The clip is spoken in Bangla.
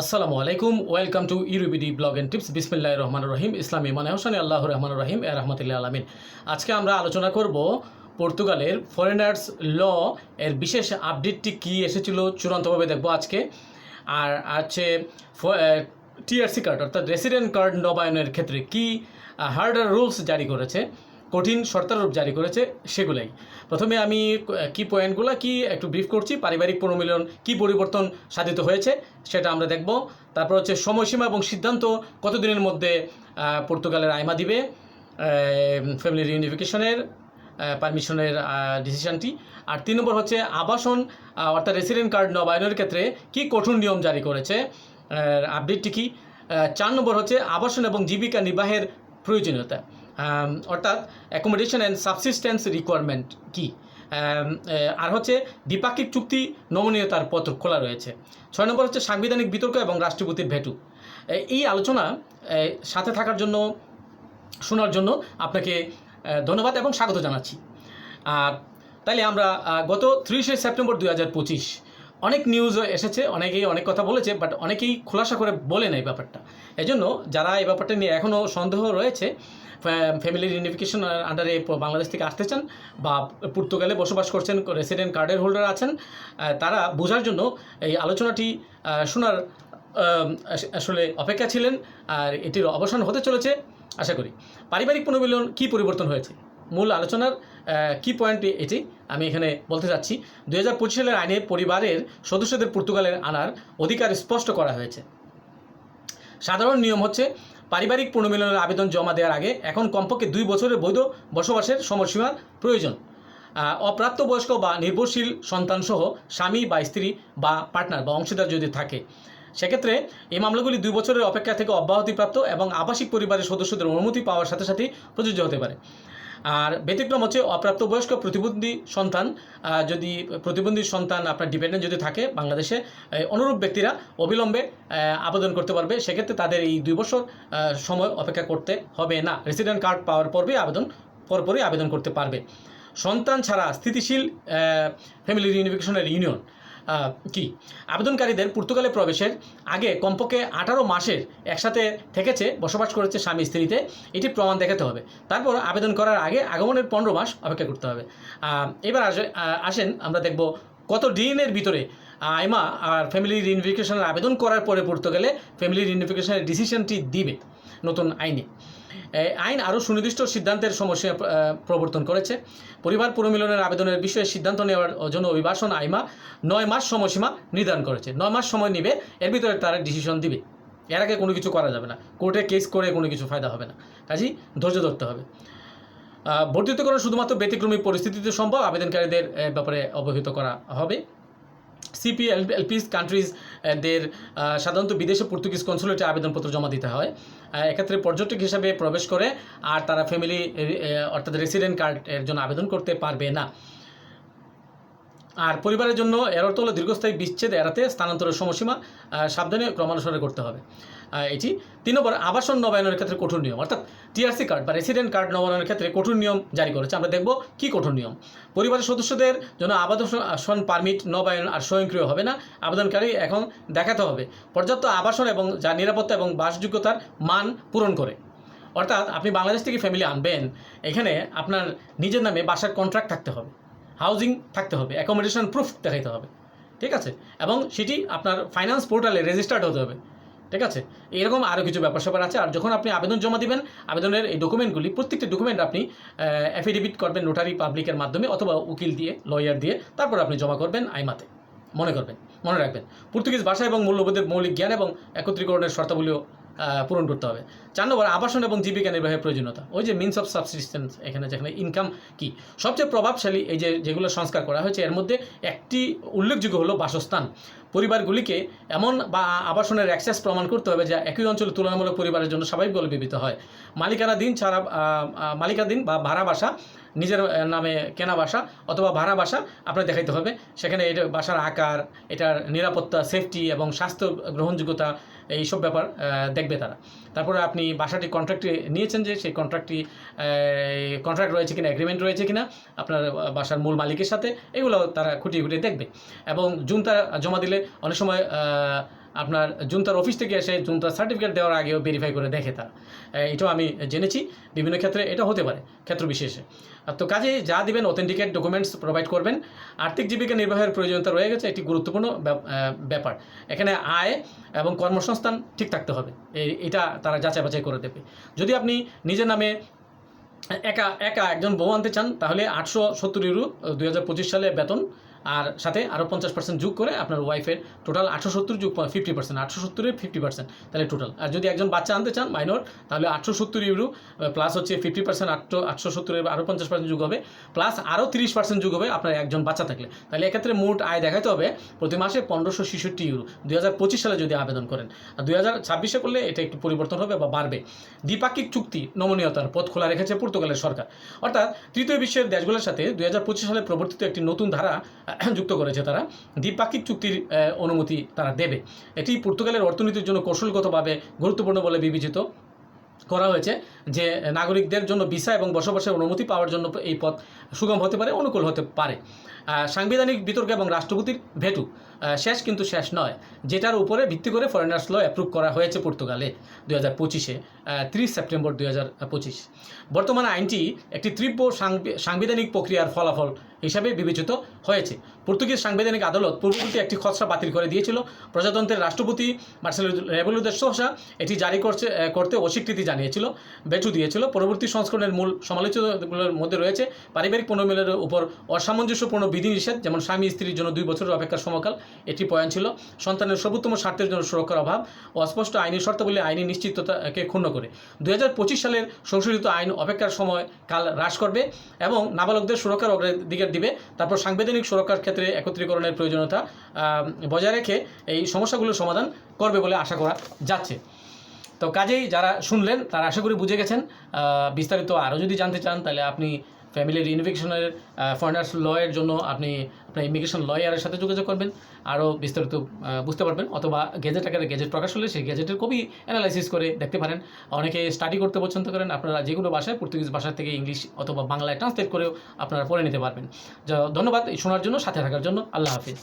আসসালামু আলাইকুম, ওয়েলকাম টু ইউরুবিডি ব্লগ অ্যান্ড টিপস। বিসমিল্লাহ রহমান রহিম। ইসলামী মানে হোসেন, আল্লাহ রহমান রহিম, এ রহমতুল্লাহ আলমিন। আজকে আমরা আলোচনা করব পর্তুগালের ফরেনার্স ল এর বিশেষ আপডেটটি কী এসেছিল চূড়ান্তভাবে দেখব আজকে। আর আছে টিআরসি কার্ড অর্থাৎ রেসিডেন্ট কার্ড নবায়নের ক্ষেত্রে কী হার্ডার রুলস জারি করেছে। কঠিন শর্তারূপ জারি করেছে সেগুলাই। প্রথমে আমি কি পয়েন্টগুলো কি একটু ব্রিফ করছি, পারিবারিক পুনর্মিলন কি পরিবর্তন সাধিত হয়েছে সেটা আমরা দেখব। তারপর হচ্ছে সময়সীমা এবং সিদ্ধান্ত কতদিনের মধ্যে পর্তুগালের আইমা দিবে ফ্যামিলি রিউনিফিকেশনের পারমিশনের ডিসিশনটি আর তিন নম্বর হচ্ছে আবাসন অর্থাৎ রেসিডেন্ট কার্ড নবায়নের ক্ষেত্রে কি কঠোর নিয়ম জারি করেছে আপডেটটি কি? চার নম্বর হচ্ছে আবাসন এবং জীবিকা নির্বাহের প্রয়োজনীয়তা। অর্থাৎ অ্যাকোমোডেশন অ্যান্ড সাবসিস্টেন্স রিকোয়ারমেন্ট কি? আর হচ্ছে দ্বিপাক্ষিক চুক্তি নমনীয়তার পত্র খোলা রয়েছে। ছয় নম্বর হচ্ছে সাংবিধানিক বিতর্ক এবং রাষ্ট্রপতির ভেটু। এই আলোচনা সাথে থাকার জন্য, শোনার জন্য আপনাকে ধন্যবাদ এবং স্বাগত জানাচ্ছি। আর তাইলে আমরা গত ত্রিশে সেপ্টেম্বর দুই হাজার পঁচিশ অনেক নিউজ এসেছে, অনেকেই অনেক কথা বলেছে বাট অনেকেই খোলাসা করে বলে না এই ব্যাপারটা। এজন্য যারা এই ব্যাপারটা নিয়ে এখনও সন্দেহ রয়েছে ফ্যামিলি রিউনিফিকেশন আন্ডারে বাংলাদেশ থেকে আসতে চান বা পর্তুগালে বসবাস করছেন রেসিডেন্ট কার্ডের হোল্ডার আছেন তারা বোঝার জন্য এই আলোচনাটি শোনার আসলে অপেক্ষা ছিলেন আর এটির অবসান হতে চলেছে, আশা করি। পারিবারিক পুনর্মিলন কী পরিবর্তন হয়েছে? মূল আলোচনার কি পয়েন্ট এটি আমি এখানে বলতে চাচ্ছি। দু হাজার পঁচিশ সালের আইনে পরিবারের সদস্যদের পর্তুগালের আনার অধিকার স্পষ্ট করা হয়েছে। সাধারণ নিয়ম হচ্ছে পারিবারিক পুনর্মিলনের আবেদন জমা দেওয়ার আগে এখন কমপক্ষে দুই বছরের বৈধ বসবাসের সময়সীমার প্রয়োজন। অপ্রাপ্তবয়স্ক বা নির্ভরশীল সন্তানসহ স্বামী বা স্ত্রী বা পার্টনার বা অংশীদার যদি থাকে, সেক্ষেত্রে এই মামলাগুলি দুই বছরের অপেক্ষা থেকে অব্যাহতিপ্রাপ্ত এবং আবাসিক পরিবারের সদস্যদের অনুমতি পাওয়ার সাথে সাথে প্রযোজ্য হতে পারে। আর ব্যতিক্রম হচ্ছে অপ্রাপ্তবয়স্ক প্রতিবন্ধী সন্তান। যদি প্রতিবন্ধী সন্তান আপনার ডিপেন্ডেন্ট যদি থাকে বাংলাদেশে অনুরূপ ব্যক্তিরা অবিলম্বে আবেদন করতে পারবে। সেক্ষেত্রে তাদের এই দুই বছর সময় অপেক্ষা করতে হবে না। রেসিডেন্ট কার্ড পাওয়ার পরই আবেদন, পরপরই আবেদন করতে পারবে। সন্তান ছাড়া স্থিতিশীল ফ্যামিলি রিউনিফিকেশনের ইউনিয়ন কি? আবেদনকারীদের পর্তুগালে প্রবেশের আগে কমপক্ষে আঠারো মাসের একসাথে থেকেছে, বসবাস করেছে স্বামী স্ত্রীতে। এটি প্রমাণ দেখাতে হবে। তারপর আবেদন করার আগে আগমনের পনেরো মাস অপেক্ষা করতে হবে। এবার আসে আসেন, আমরা দেখব কত দিনের ভিতরে আইমা আর ফ্যামিলি রিউনিফিকেশনের আবেদন করার পরে পর্তুগালে ফ্যামিলি রিউনিফিকেশনের ডিসিশনটি দিবে। নতুন আইনে। আইন আরও সুনির্দিষ্ট সিদ্ধান্তের সমস্যা প্রবর্তন করেছে। পরিবার পুনর্মিলনের আবেদনের বিষয়ে সিদ্ধান্ত নেওয়ার জন্য অভিবাসন আইমা নয় মাস সময়সীমা নির্ধারণ করেছে। নয় মাস সময় নেবে এর ভিতরে তারা ডিসিশন দিবে। এর আগে কোনো কিছু করা যাবে না। কোর্টে কেস করে কোনো কিছু ফায়দা হবে না। কাজেই ধৈর্য ধরতে হবে। আহ, বর্ধিতকরণ শুধুমাত্র ব্যতিক্রমী পরিস্থিতিতে সম্ভব আবেদনকারীদের ব্যাপারে অবহিত করা হবে। সিপি এলপিস কান্ট্রিজ দের সাধারণত বিদেশে পর্তুগিজ কনসুলেটে আবেদনপত্র জমা দিতে হয়। এক্ষেত্রে পর্যটক হিসাবে প্রবেশ করে আর তারা ফ্যামিলি অর্থাৎ রেসিডেন্ট কার্ড এর জন্য আবেদন করতে পারবে না। আর পরিবারের জন্য এর অর্থ হলো দীর্ঘস্থায়ী বিচ্ছেদ এড়াতে স্থানান্তরের সময়সীমা সাবধানে ক্রমানুসারে করতে হবে। এটি তিন নম্বর আবাসন নবায়নের ক্ষেত্রে কঠোর নিয়ম। অর্থাৎ টিআরসি কার্ড বা রেসিডেন্ট কার্ড নবায়নের ক্ষেত্রে কঠোর নিয়ম জারি করেছে। আমরা দেখব কি কঠোর নিয়ম। পরিবারের সদস্যদের জন্য আবাসন পারমিট নবায়ন আর স্বয়ংক্রিয় হবে না। আবেদনকারী এখন দেখাতে হবে পর্যাপ্ত আবাসন এবং যা নিরাপত্তা এবং বাসযোগ্যতার মান পূরণ করে। অর্থাৎ আপনি বাংলাদেশ থেকে ফ্যামিলি আনবেন। এখানে আপনার নিজের নামে বাসার কন্ট্রাক্ট থাকতে হবে। হাউজিং থাকতে হবে অ্যাকোমোডেশন প্রুফ দেখাইতে হবে, ঠিক আছে? এবং সেটি আপনার ফাইন্যান্স পোর্টালে রেজিস্টার্ড হতে হবে, ঠিক আছে? এরকম আরও কিছু ব্যাপার স্যাপার আছে, আর যখন আপনি আবেদন জমা দিবেন, আবেদনের এই ডকুমেন্টগুলি প্রত্যেকটি ডকুমেন্ট আপনি অ্যাফিডেভিট করবেন নোটারি পাবলিকের মাধ্যমে অথবা উকিল দিয়ে লয়ার দিয়ে, তারপর আপনি জমা করবেন আইমাতে, মনে করবেন, মনে রাখবেন। পর্তুগিজ ভাষা এবং মূল্যবোধের মৌলিক জ্ঞান এবং একত্রীকরণের শর্তাবলীও পূরণ করতে হবে। চার নম্বর, আবাসন এবং জীবিকা নির্বাহের প্রয়োজনীয়তা। ওই যে মিনস অফ সাবসিস্টেন্স এখানে যেখানে ইনকাম কি? সবচেয়ে প্রভাবশালী এই যে যেগুলো সংস্কার করা হয়েছে, এর মধ্যে একটি উল্লেখযোগ্য হলো বাসস্থান। পরিবারগুলিকে এমন বা আবাসনের অ্যাক্সেস প্রমাণ করতে হবে যা একই অঞ্চলে তুলনামূলক পরিবারের জন্য স্বাভাবিক বলে বিবেচিত হয়। মালিকানাধীন ছাড়া মালিকাধীন বা ভাড়া বাসা নিজের নামে কেনা বাসা অথবা ভাড়া বাসা আপনার দেখাইতে হবে। সেখানে এটা বাসার আকার, এটার নিরাপত্তা সেফটি এবং স্বাস্থ্য গ্রহণযোগ্যতা, এইসব ব্যাপার দেখবে তারা। তারপরে আপনি বাসাটি কন্ট্রাক্টে নিয়েছেন যে সেই কন্ট্রাক্টটি কন্ট্রাক্ট রয়েছে কিনা এগ্রিমেন্ট রয়েছে কিনা, আপনার বাসার মূল মালিকের সাথে, এগুলো তারা খুঁটিয়ে খুঁটিয়ে দেখবে। এবং জুন তারা জমা দিলে অনেক সময় আপনার জুনতার অফিস থেকে এসে জুনতার সার্টিফিকেট দেওয়ার আগেও ভেরিফাই করে দেখে তারা। এটাও আমি জেনেছি, বিভিন্ন ক্ষেত্রে এটা হতে পারে, ক্ষেত্র বিশেষে। তো কাজে যা দিবেন অথেন্টিকেট ডকুমেন্টস প্রোভাইড করবেন। আর্থিক জীবিকা নির্বাহের প্রয়োজনীয়তা রয়ে গেছে, একটি গুরুত্বপূর্ণ ব্যাপ- ব্যাপার। এখানে আয় এবং কর্মসংস্থান ঠিক থাকতে হবে। এটা তারা যাচাই বাছাই করে দেবে। যদি আপনি নিজের নামে একা একা একজন বউ আনতে চান, তাহলে আটশো সত্তর ইউরো, দুই হাজার পঁচিশ সালে বেতন আর সাথে আরও পঞ্চাশ পার্সেন্ট যোগ করে আপনার ওয়াইফের টোটাল আটশো সত্তর যোগ ফিফটি পার্সেন্ট আটশো সত্তরের ফিফটি পার্সেন্ট তাহলে টোটাল আর যদি একজন বাচ্চা আনতে চান মাইনর তাহলে আটশো সত্তর ইউরো প্লাস হচ্ছে ফিফটি পার্সেন্ট আটশো আটশো সত্তরের আরও পঞ্চাশ পার্সেন্ট যোগ হবে প্লাস আরও তিরিশ পার্সেন্ট যোগ হবে আপনার একজন বাচ্চা থাকলে। তাহলে এক্ষেত্রে মোট আয় দেখাতে হবে প্রতি মাসে পনেরোশো ছেষট্টি ইউরো দুই হাজার পঁচিশ সালে যদি আবেদন করেন। আর দুই হাজার ছাব্বিশে করলে এটা একটু পরিবর্তন হবে বা বাড়বে। দ্বিপাক্ষিক চুক্তি নমনীয়তার পথ খোলা রেখেছে পর্তুগালের সরকার। অর্থাৎ তৃতীয় বিশ্বের দেশগুলোর সাথে দুই পঁচিশ সালে প্রবর্তিত একটি নতুন ধারা যুক্ত করেছে তারা, দ্বিপাক্ষিক চুক্তির অনুমতি তারা দেবে। এটি পর্তুগালের অর্থনীতির জন্য কৌশলগতভাবে গুরুত্বপূর্ণ বলে বিবেচিত করা হয়েছে যে, নাগরিকদের জন্য ভিসা এবং বসবাসের অনুমতি পাওয়ার জন্য এই পথ সুগম হতে পারে, অনুকূল হতে পারে। সাংবিধানিক বিতর্ক এবং রাষ্ট্রপতির ভেটু। শেষ কিন্তু শেষ নয়, যেটার উপরে ভিত্তি করে ফরেনার্স ল অ্যাপ্রুভ করা হয়েছে পর্তুগালে দু হাজার পঁচিশে তিরিশ সেপ্টেম্বর দুই হাজার পঁচিশ। বর্তমান আইনটি একটি তীব্র সাংবি- সাংবিধানিক প্রক্রিয়ার ফলাফল হিসাবে বিবেচিত হয়েছে। পর্তুগিজ সাংবিধানিক আদালত পূর্ববর্তী একটি খসড়া বাতিল করে দিয়েছিল। প্রজাতন্ত্রের রাষ্ট্রপতি মার্সেল রেভলিউদের সোসা এটি জারি করছে করতে অস্বীকৃতি জানিয়েছিল বেটু দিয়েছিল। পরবর্তী সংস্করণের মূল সমালোচিতগুলোর মধ্যে রয়েছে, পারিবারিক পুনর্মিলনের উপর অসামঞ্জস্যপূর্ণ বিধিনিষেধ, যেমন স্বামী স্ত্রীর জন্য দুই বছরের অপেক্ষার সময়কাল এটি পয়েন্ট ছিল। সন্তানের সর্বোত্তম স্বার্থের জন্য সুরক্ষার অভাব অস্পষ্ট আইনি শর্তাবলী আইনি নিশ্চিততাকে ক্ষুণ্ণ করে। দু হাজার পঁচিশ সালের সংশোধিত আইন অপেক্ষার সময় কাল হ্রাস করবে এবং নাবালকদের সুরক্ষার অগ্রাধিকার দিবে। তারপর সাংবিধানিক সুরক্ষার ক্ষেত্রে একত্রীকরণের প্রয়োজনীয়তা বজায় রেখে এই সমস্যাগুলোর সমাধান করবে বলে আশা করা যাচ্ছে। তো কাজেই যারা শুনলেন, তারা আশা করি বুঝে গেছেন। বিস্তারিত আরও যদি জানতে চান, তাহলে আপনি ফ্যামিলির রিনভিকশনের ফরেনার্স লয়ের জন্য আপনি, আপনার ইমিগ্রেশন লয়ারের সাথে যোগাযোগ করবেন। আরও বিস্তারিত বুঝতে পারবেন। অথবা গেজেট আকারে গেজেট প্রকাশ হলে সেই গেজেটের কবি অ্যানালাইসিস করে দেখতে পারেন। অনেকে স্টাডি করতে পছন্দ করেন। আপনারা যে কোনো ভাষায় পর্তুগিজ ভাষা থেকে ইংলিশ অথবা বাংলায় ট্রান্সলেট করেও আপনারা পড়ে নিতে পারবেন। ধন্যবাদ শোনার জন্য, সাথে থাকার জন্য। আল্লাহ হাফিজ।